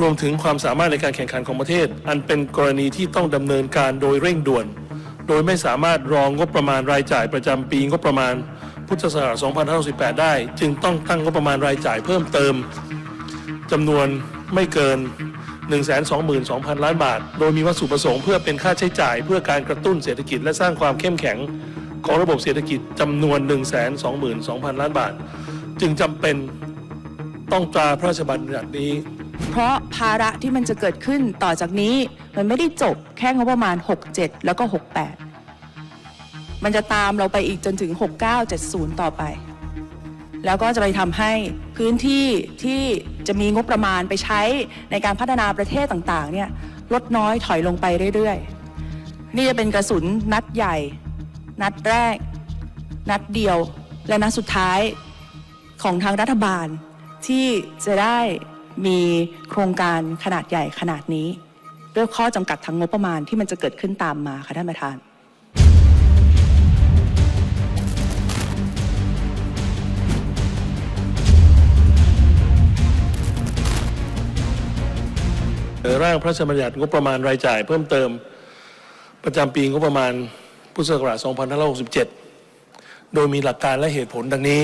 รวมถึงความสามารถในการแข่งขันของประเทศ อันเป็นกรณีที่ต้องดำเนินการโดยเร่งด่วน โดยไม่สามารถรองงบประมาณรายจ่ายประจำปีงบประมาณ พุทธศักราช2568ได้ จึงต้องตั้งงบประมาณรายจ่ายเพิ่มเติมจำนวนไม่เกิน 122,000 ล้านบาท โดยมีวัตถุประสงค์เพื่อเป็นค่าใช้จ่าย เพื่อการกระตุ้นเศรษฐกิจและสร้างความเข้มแข็งของระบบเศรษฐกิจจำนวน 122,000 ล้านบาท จึงจำเป็นต้องตราพระราชบัญญัตินี้ เพราะภาระที่มันจะเกิดขึ้นต่อจากนี้มันไม่ได้จบแค่งบประมาณ 67 แล้วก็ 68 มันจะตามเราไปอีกจนถึง 6970 ต่อไป แล้วก็จะไปทำให้พื้นที่ที่จะมีงบประมาณไปใช้ในการพัฒนาประเทศต่างๆเนี่ยลดน้อยถอยลงไปเรื่อยๆ นี่จะเป็นกระสุนนัดใหญ่ นัดแรก นัดเดียวและนัดสุดท้ายของทางรัฐบาลที่จะได้ มีโครงการขนาดใหญ่ขนาดนี้ ด้วยข้อจำกัดทางงบประมาณที่มันจะเกิดขึ้นตามมาค่ะท่านประธานเอ่อร่างพระราชบัญญัติงบประมาณรายจ่ายเพิ่มเติมประจำปีงบประมาณพุทธศักราช 2567 โดยมีหลักการและเหตุผลดังนี้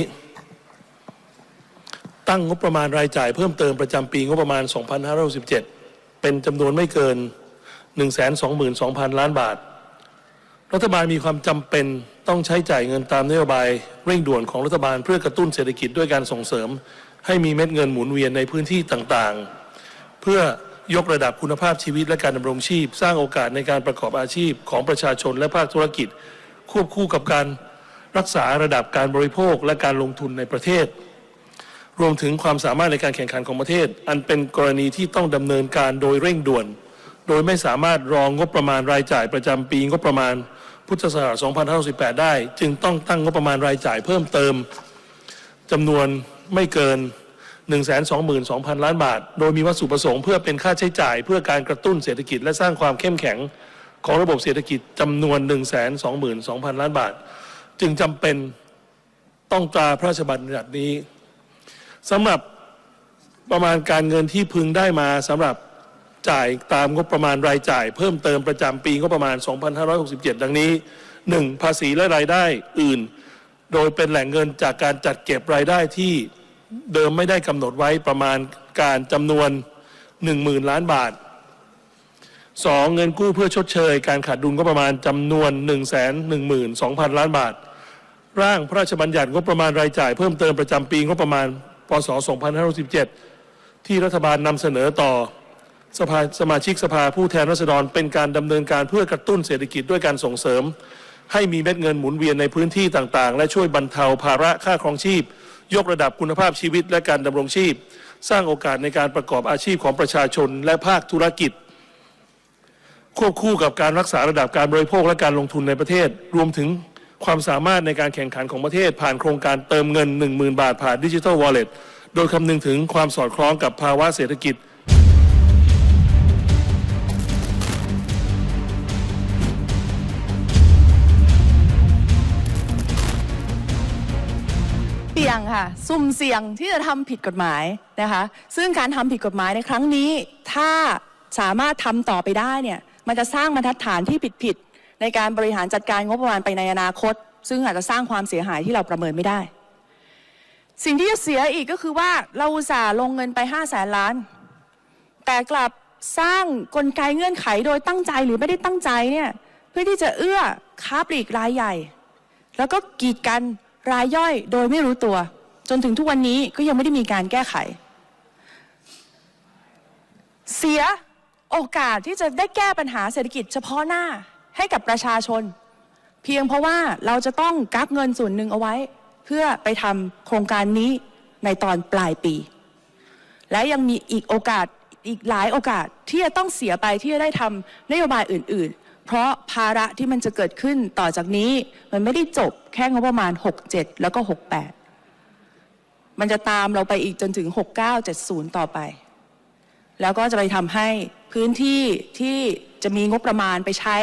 ตั้งงบประมาณรายจ่ายเพิ่มเติมประจำปีงบประมาณ 2567 เป็นจำนวนไม่เกิน 122,000 ล้านบาท รัฐบาลมีความจำเป็นต้องใช้จ่ายเงินตามนโยบายเร่งด่วนของรัฐบาลเพื่อกระตุ้นเศรษฐกิจด้วยการส่งเสริม ให้มีเม็ดเงินหมุนเวียนในพื้นที่ต่างๆ เพื่อยกระดับคุณภาพชีวิตและการดำรงชีพ สร้างโอกาสในการประกอบอาชีพของประชาชนและภาคธุรกิจ ควบคู่กับการรักษาระดับการบริโภคและการลงทุนในประเทศ รวมถึงความสามารถในการแข่งขันของประเทศ อันเป็นกรณีที่ต้องดำเนินการโดยเร่งด่วน โดยไม่สามารถรองงบประมาณรายจ่ายประจำปีงบประมาณพุทธศักราช2568ได้ จึงต้องตั้งงบประมาณรายจ่ายเพิ่มเติมจำนวนไม่เกิน 122,000 ล้านบาท โดยมีวัตถุประสงค์เพื่อเป็นค่าใช้จ่าย เพื่อการกระตุ้นเศรษฐกิจและสร้างความเข้มแข็งของระบบเศรษฐกิจจำนวน 122,000 ล้านบาท จึงจำเป็นต้องตราพระราชบัญญัตินี้ สำหรับประมาณการเงินที่พึงได้มาสำหรับจ่ายตามงบประมาณรายจ่าย เพิ่มเติมประจำปีงบประมาณ 2567 ดังนี้ 1. ภาษีและรายได้อื่น โดยเป็นแหล่งเงินจากการจัดเก็บรายได้ที่เดิมไม่ได้กำหนดไว้ประมาณการจำนวน 10,000 ล้านบาท 2. เงินกู้เพื่อชดเชย การขาดดุลก็ประมาณจำนวน 112,000 ล้านบาท ร่างพระราชบัญญัติงบประมาณรายจ่าย เพิ่มเติมประจำปีงบประมาณ พศ 2567ที่รัฐบาลนำเสนอต่อสภาสมาชิกสภาผู้แทนราษฎร เป็นการดำเนินการเพื่อกระตุ้นเศรษฐกิจด้วยการส่งเสริม ให้มีเม็ดเงินหมุนเวียนในพื้นที่ต่างๆ และช่วยบรรเทาภาระค่าครองชีพ ยกระดับคุณภาพชีวิตและการดำรงชีพ สร้างโอกาสในการประกอบอาชีพของประชาชนและภาคธุรกิจ ควบคู่กับการรักษาระดับการบริโภคและการลงทุนในประเทศรวมถึง ความสามารถในการแข่งขันของประเทศ ผ่านโครงการเติมเงิน 10,000 บาทผ่านดิจิทัลวอลเล็ตโดยคำนึงถึงความสอดคล้องกับภาวะเศรษฐกิจ เสี่ยงค่ะ สุ่มเสี่ยงที่จะทำผิดกฎหมายนะคะ ซึ่งการทำผิดกฎหมายในครั้งนี้ ถ้าสามารถทำต่อไปได้เนี่ย มันจะสร้างบรรทัดฐานที่ผิดๆ ในการบริหารจัดการงบประมาณไปในอนาคต ซึ่งอาจจะสร้างความเสียหายที่เราประเมินไม่ได้ สิ่งที่จะเสียอีกก็คือว่าเราอุตส่าห์ลงเงินไป5้าแสนล้าน แต่กลับสร้างกลไกเงื่อนไขโดยตั้งใจหรือไม่ได้ตั้งใจเนี่ยเพื่อที่จะเอื้อค้าปลีกรายใหญ่ แล้วก็กีดกันรายย่อยโดยไม่รู้ตัว จนถึงทุกวันนี้ก็ยังไม่ได้มีการแก้ไข เสียโอกาสที่จะได้แก้ปัญหาเศรษฐกิจเฉพาะหน้า ให้กับประชาชน เพียงเพราะว่าเราจะต้องกักเงินส่วนหนึ่งเอาไว้ เพื่อไปทำโครงการนี้ในตอนปลายปี และยังมีอีกโอกาสอีกหลายโอกาสที่จะต้องเสียไปที่จะได้ทำนโยบายอื่น ๆ เพราะภาระที่มันจะเกิดขึ้นต่อจากนี้มันไม่ได้จบแค่งบประมาณ 67 แล้วก็ 68 มันจะตามเราไปอีกจนถึง 6970 ต่อไป แล้วก็จะไปทำให้พื้นที่ที่จะมีงบประมาณไปใช้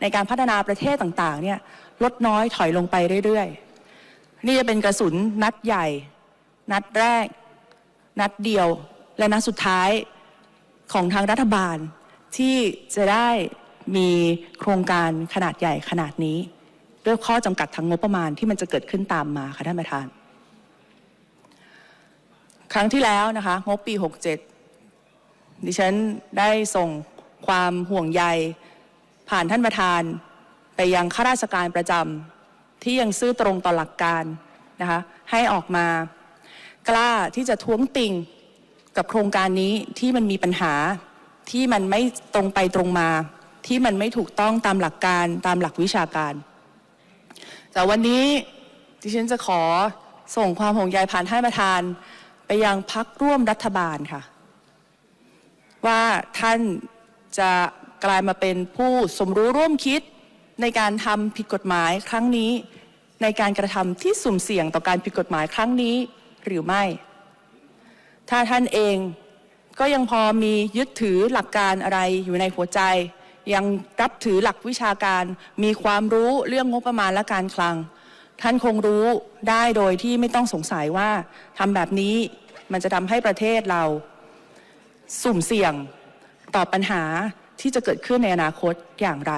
ในการพัฒนาประเทศต่างๆเนี่ยลดน้อยถอยลงไปเรื่อยๆ นี่จะเป็นกระสุนนัดใหญ่ นัดแรก นัดเดียว และนัดสุดท้ายของทางรัฐบาลที่จะได้มีโครงการขนาดใหญ่ขนาดนี้ ด้วยข้อจำกัดทางงบประมาณที่มันจะเกิดขึ้นตามมาค่ะท่านประธาน ครั้งที่แล้วนะคะงบปี 67 ดิฉันได้ส่ง ความห่วงใย ผ่านท่านประธาน ไปยังข้าราชการประจำที่ยังซื่อตรงต่อหลักการนะคะให้ออกมากล้าที่จะท้วงติงกับโครงการนี้ที่มันมีปัญหาที่มันไม่ตรงไปตรงมา ที่มันไม่ถูกต้องตามหลักการตามหลักวิชาการ แต่วันนี้ดิฉันจะขอส่งความห่วงใยผ่านท่านประธาน ไปยังพักร่วมรัฐบาลค่ะ ว่าท่าน จะกลายมาเป็นผู้สมรู้ร่วมคิดในการทำผิดกฎหมายครั้งนี้ ในการกระทำที่สุ่มเสี่ยงต่อการผิดกฎหมายครั้งนี้หรือไม่ ถ้าท่านเองก็ยังพอมียึดถือหลักการอะไรอยู่ในหัวใจ ยังรับถือหลักวิชาการ มีความรู้เรื่องงบประมาณและการคลัง ท่านคงรู้ได้โดยที่ไม่ต้องสงสัยว่าทำแบบนี้มันจะทำให้ประเทศเรา สุ่มเสี่ยง ต่อปัญหาที่จะเกิดขึ้นในอนาคตอย่างไร